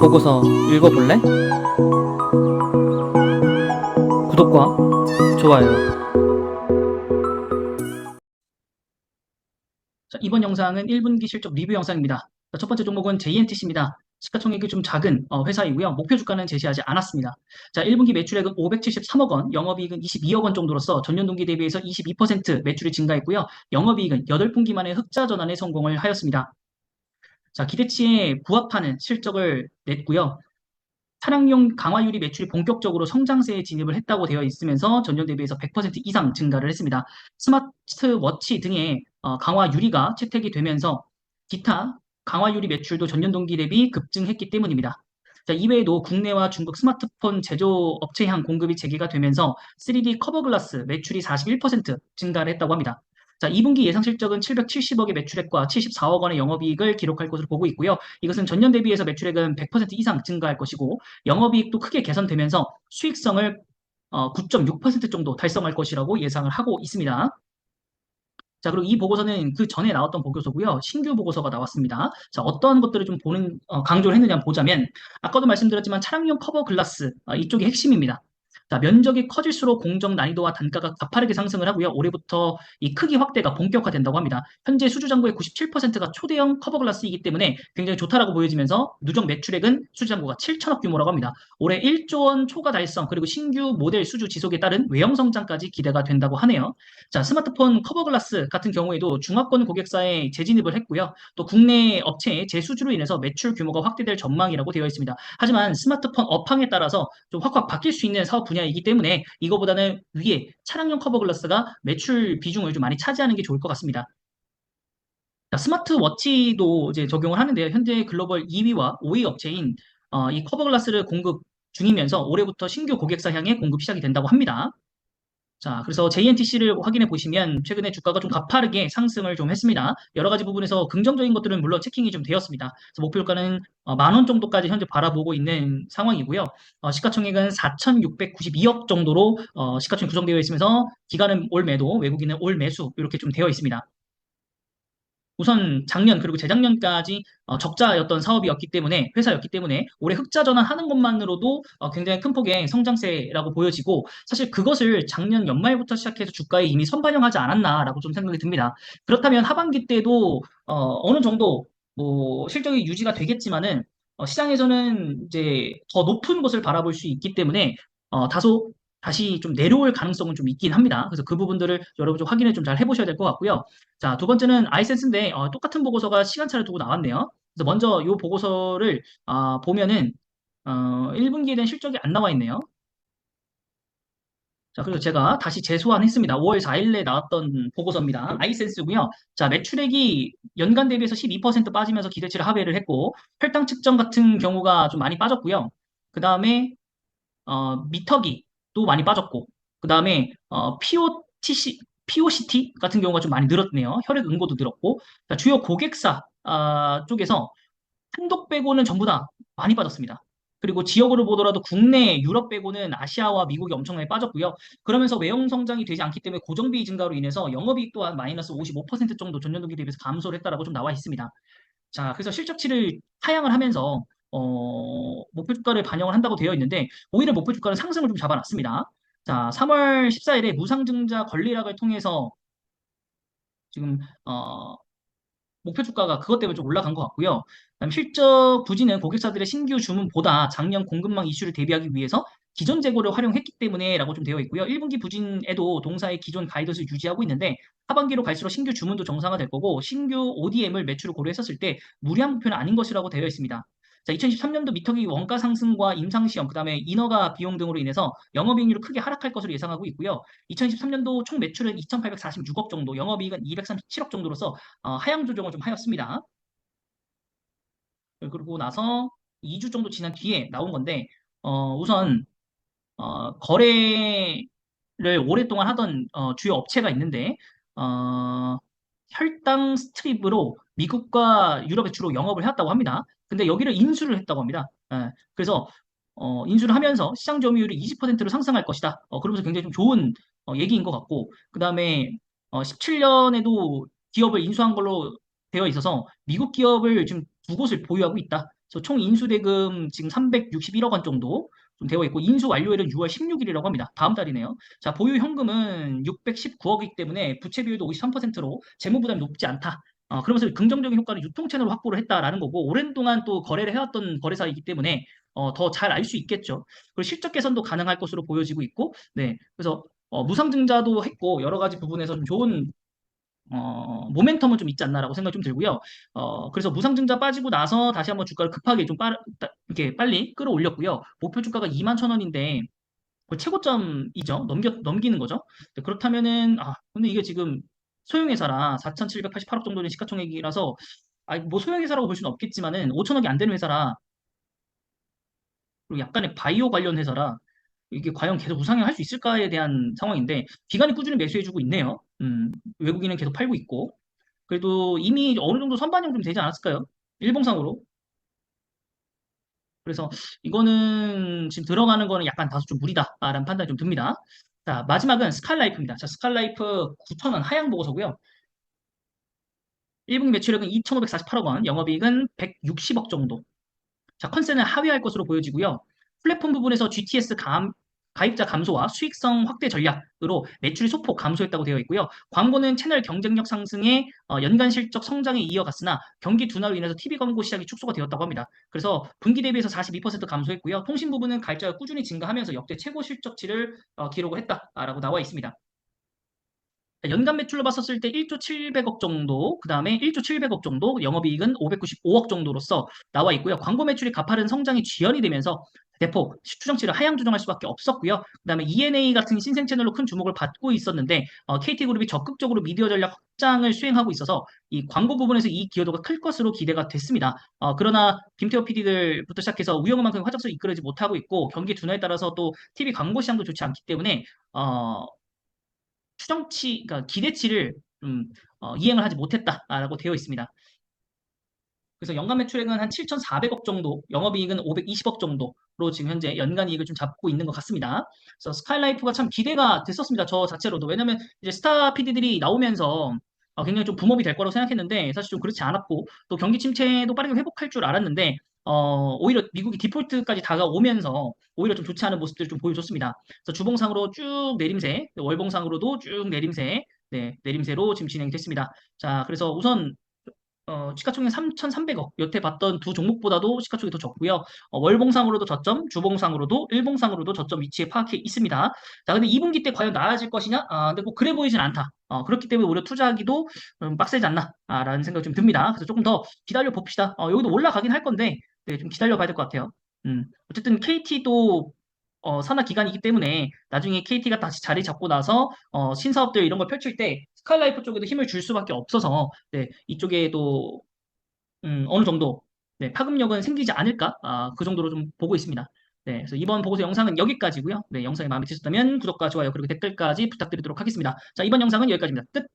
보고서 읽어볼래? 구독과 좋아요. 자, 이번 영상은 1분기 실적 리뷰 영상입니다. 자, 첫 번째 종목은 JNTC입니다. 시가총액이 좀 작은 어, 회사이고요. 목표 주가는 제시하지 않았습니다. 자, 1분기 매출액은 573억 원, 영업이익은 22억 원 정도로서 전년 동기 대비해서 22% 매출이 증가했고요. 영업이익은 8분기 만에 흑자 전환에 성공을 하였습니다. 자, 기대치에 부합하는 실적을 냈고요. 차량용 강화유리 매출이 본격적으로 성장세에 진입을 했다고 되어 있으면서 전년 대비해서 100% 이상 증가를 했습니다. 스마트워치 등의 어, 강화유리가 채택이 되면서 기타 강화유리 매출도 전년 동기 대비 급증했기 때문입니다. 자, 이외에도 국내와 중국 스마트폰 제조업체향 공급이 재개가 되면서 3D 커버 글라스 매출이 41% 증가를 했다고 합니다. 자, 2분기 예상 실적은 770억의 매출액과 74억 원의 영업이익을 기록할 것으로 보고 있고요. 이것은 전년 대비해서 매출액은 100% 이상 증가할 것이고 영업이익도 크게 개선되면서 수익성을 어, 9.6% 정도 달성할 것이라고 예상을 하고 있습니다. 자, 그리고 이 보고서는 그 전에 나왔던 보고서고요. 신규 보고서가 나왔습니다. 자, 어떠한 것들을 좀 보는, 어, 강조를 했느냐 보자면, 아까도 말씀드렸지만 차량용 커버 글라스, 어, 이쪽이 핵심입니다. 자, 면적이 커질수록 공정 난이도와 단가가 가파르게 상승을 하고요. 올해부터 이 크기 확대가 본격화된다고 합니다. 현재 수주장고의 97%가 초대형 커버글라스이기 때문에 굉장히 좋다라고 보여지면서 누적 매출액은 수주장고가 7천억 규모라고 합니다. 올해 1조 원 초과 달성 그리고 신규 모델 수주 지속에 따른 외형 성장까지 기대가 된다고 하네요. 자, 스마트폰 커버글라스 같은 경우에도 중화권 고객사에 재진입을 했고요. 또 국내 업체의 재수주로 인해서 매출 규모가 확대될 전망이라고 되어 있습니다. 하지만 스마트폰 업황에 따라서 좀 확확 바뀔 수 있는 사업 분야 이기 때문에 이거보다는 위에 차량용 커버 글라스가 매출 비중을 좀 많이 차지하는 게 좋을 것 같습니다. 자, 스마트워치도 이제 적용을 하는데요. 현재 글로벌 2위와 5위 업체인 어, 이 커버 글라스를 공급 중이면서 올해부터 신규 고객사 향해 공급 시작이 된다고 합니다. 자, 그래서 JNTC를 확인해 보시면 최근에 주가가 좀 가파르게 상승을 좀 했습니다. 여러 가지 부분에서 긍정적인 것들은 물론 체킹이 좀 되었습니다. 목표가는 어, 만원 정도까지 현재 바라보고 있는 상황이고요. 어, 시가총액은 4,692억 정도로 어, 시가총액 구성되어 있으면서 기간은 올 매도, 외국인은 올 매수 이렇게 좀 되어 있습니다. 우선 작년 그리고 재작년까지 어, 적자였던 사업이었기 때문에 회사였기 때문에 올해 흑자 전환하는 것만으로도 어, 굉장히 큰 폭의 성장세라고 보여지고 사실 그것을 작년 연말부터 시작해서 주가에 이미 선반영하지 않았나라고 좀 생각이 듭니다. 그렇다면 하반기 때도 어, 느 정도 뭐 실적이 유지가 되겠지만은 어, 시장에서는 이제 더 높은 것을 바라볼 수 있기 때문에 어, 다소 다시 좀 내려올 가능성은 좀 있긴 합니다. 그래서 그 부분들을 여러분 좀 확인을 좀 잘 해보셔야 될 것 같고요. 자, 두 번째는 아이센스인데 어, 똑같은 보고서가 시간차를 두고 나왔네요. 그래서 먼저 이 보고서를 아, 보면은 어, 1분기에 대한 실적이 안 나와 있네요. 자, 그리고 제가 다시 재소환했습니다. 5월 4일에 나왔던 보고서입니다. 아이센스고요. 자, 매출액이 연간 대비해서 12% 빠지면서 기대치를 하회를 했고 혈당 측정 같은 경우가 좀 많이 빠졌고요. 그 다음에 어, 미터기 또 많이 빠졌고 그 다음에 어, POTC, POCT 같은 경우가 좀 많이 늘었네요. 혈액 응고도 늘었고 자, 주요 고객사 아, 쪽에서 한독 빼고는 전부 다 많이 빠졌습니다. 그리고 지역으로 보더라도 국내 유럽 빼고는 아시아와 미국이 엄청나게 빠졌고요. 그러면서 외형 성장이 되지 않기 때문에 고정비 증가로 인해서 영업이익 또한 마이너스 55% 정도 전년 동기 대비해서 감소를 했다라고 좀 나와 있습니다. 자, 그래서 실적치를 하향을 하면서 어, 목표 주가를 반영을 한다고 되어 있는데 오히려 목표 주가는 상승을 좀 잡아놨습니다. 자, 3월 14일에 무상증자 권리락을 통해서 지금 어, 목표 주가가 그것 때문에 좀 올라간 것 같고요. 그다음 실적 부진은 고객사들의 신규 주문보다 작년 공급망 이슈를 대비하기 위해서 기존 재고를 활용했기 때문에라고 좀 되어 있고요. 1분기 부진에도 동사의 기존 가이드를 유지하고 있는데 하반기로 갈수록 신규 주문도 정상화될 거고 신규 ODM을 매출을 고려했었을 때 무리한 목표는 아닌 것이라고 되어 있습니다. 자, 2023년도 미터기 원가 상승과 임상시험, 그 다음에 인허가 비용 등으로 인해서 영업이익률이 크게 하락할 것으로 예상하고 있고요. 2023년도 총 매출은 2,846억 정도, 영업이익은 237억 정도로서 어, 하향 조정을 좀 하였습니다. 그리고 나서 2주 정도 지난 뒤에 나온 건데 어, 우선 어, 거래를 오랫동안 하던 어, 주요 업체가 있는데 어, 혈당 스트립으로 미국과 유럽에 주로 영업을 해왔다고 합니다. 근데 여기를 인수를 했다고 합니다. 예, 그래서 어, 인수를 하면서 시장 점유율이 20%로 상승할 것이다. 어, 그러면서 굉장히 좀 좋은 어, 얘기인 것 같고 그 다음에 어, 17년에도 기업을 인수한 걸로 되어 있어서 미국 기업을 좀두 곳을 보유하고 있다. 그래서 총 인수 대금 지금 361억 원 정도 좀 되어 있고 인수 완료일은 6월 16일이라고 합니다. 다음 달이네요. 자, 보유 현금은 619억이기 때문에 부채 비율도 53%로 재무 부담이 높지 않다. 어, 그러면서 긍정적인 효과를 유통 채널로 확보를 했다라는 거고 오랜 동안 또 거래를 해왔던 거래사이기 때문에 어, 더 잘 알 수 있겠죠. 그리고 실적 개선도 가능할 것으로 보여지고 있고, 네, 그래서 어, 무상증자도 했고 여러 가지 부분에서 좀 좋은 어, 모멘텀은 좀 있지 않나라고 생각이 좀 들고요. 어, 그래서 무상증자 빠지고 나서 다시 한번 주가를 급하게 좀 빠르, 따- 이렇게 빨리 끌어올렸고요. 목표 주가가 2만 천 원인데 그 최고점이죠. 넘겨, 넘기는 거죠. 네, 그렇다면은, 아, 근데 이게 지금 소형회사라 4,788억 정도 된 시가총액이라서, 아, 뭐 소형회사라고 볼 수는 없겠지만은 5천억이 안 되는 회사라, 그리고 약간의 바이오 관련 회사라, 이게 과연 계속 우상향할 수 있을까에 대한 상황인데, 기관이 꾸준히 매수해주고 있네요. 음, 외국인은 계속 팔고 있고, 그래도 이미 어느 정도 선반영 좀 되지 않았을까요? 일봉상으로. 그래서 이거는 지금 들어가는 거는 약간 다소 좀 무리다라는 판단이 좀 듭니다. 자, 마지막은 스칼라이프입니다. 자, 스칼라이프 9,000원 하향 보고서고요. 1분기 매출액은 2,548억 원, 영업이익은 160억 정도. 자, 컨센은 하회할 것으로 보여지고요. 플랫폼 부분에서 GTS 감, 가입자 감소와 수익성 확대 전략으로 매출이 소폭 감소했다고 되어 있고요. 광고는 채널 경쟁력 상승에 어, 연간 실적 성장에 이어갔으나 경기 둔화로 인해서 TV 광고 시장이 축소가 되었다고 합니다. 그래서 분기 대비해서 42% 감소했고요. 통신 부분은 가입자가 꾸준히 증가하면서 역대 최고 실적치를 어, 기록을 했다라고 나와 있습니다. 연간 매출로 봤었을 때 1조 700억 정도, 그 다음에 1조 700억 정도, 영업이익은 595억 정도로서 나와 있고요. 광고 매출이 가파른 성장이 지연이 되면서 대폭 추정치를 하향 조정할 수밖에 없었고요. 그 다음에 ENA 같은 신생 채널로 큰 주목을 받고 있었는데 어, KT그룹이 적극적으로 미디어 전략 확장을 수행하고 있어서 이 광고 부분에서 이 기여도가 클 것으로 기대가 됐습니다. 어, 그러나 김태호 PD들부터 시작해서 우영만큼 화작성을 이끌지 못하고 있고 경기 둔화에 따라서 또 TV 광고 시장도 좋지 않기 때문에 어, 추정치, 그러니까 기대치를 음, 어, 이행을 하지 못했다라고 되어 있습니다. 그래서 연간 매출액은 한 7,400억 정도, 영업이익은 520억 정도로 지금 현재 연간 이익을 좀 잡고 있는 것 같습니다. 그래서 스카이라이프가 참 기대가 됐었습니다. 저 자체로도. 왜냐면 이제 스타 PD들이 나오면서 어, 굉장히 좀 붐업이 될 거라고 생각했는데 사실 좀 그렇지 않았고 또 경기 침체도 빠르게 회복할 줄 알았는데 어, 오히려 미국이 디폴트까지 다가오면서 오히려 좀 좋지 않은 모습들을 좀 보여줬습니다. 그래서 주봉상으로 쭉 내림세, 월봉상으로도 쭉 내림세, 네, 내림세로 지금 진행됐습니다. 자, 그래서 우선 어, 시가총액 3,300억. 여태 봤던 두 종목보다도 시가총액이 더 적고요. 어, 월봉상으로도 저점, 주봉상으로도 일봉상으로도 저점 위치에 파악해 있습니다. 자, 근데 2분기 때 과연 나아질 것이냐? 아, 근데 꼭 그래 보이진 않다. 어, 그렇기 때문에 오히려 투자하기도 음, 빡세지 않나? 아, 라는 생각이 좀 듭니다. 그래서 조금 더 기다려 봅시다. 어, 여기도 올라가긴 할 건데, 네, 좀 기다려 봐야 될 것 같아요. 음, 어쨌든 KT도 어, 산하 기간이기 때문에 나중에 KT가 다시 자리 잡고 나서 어, 신사업들 이런 걸 펼칠 때 스칼라이프 쪽에도 힘을 줄 수밖에 없어서 네, 이쪽에도 음, 어느 정도 네, 파급력은 생기지 않을까 아, 그 정도로 좀 보고 있습니다. 네, 그래서 이번 보고서 영상은 여기까지고요. 네, 영상이 마음에 드셨다면 구독과 좋아요 그리고 댓글까지 부탁드리도록 하겠습니다. 자, 이번 영상은 여기까지입니다. 끝.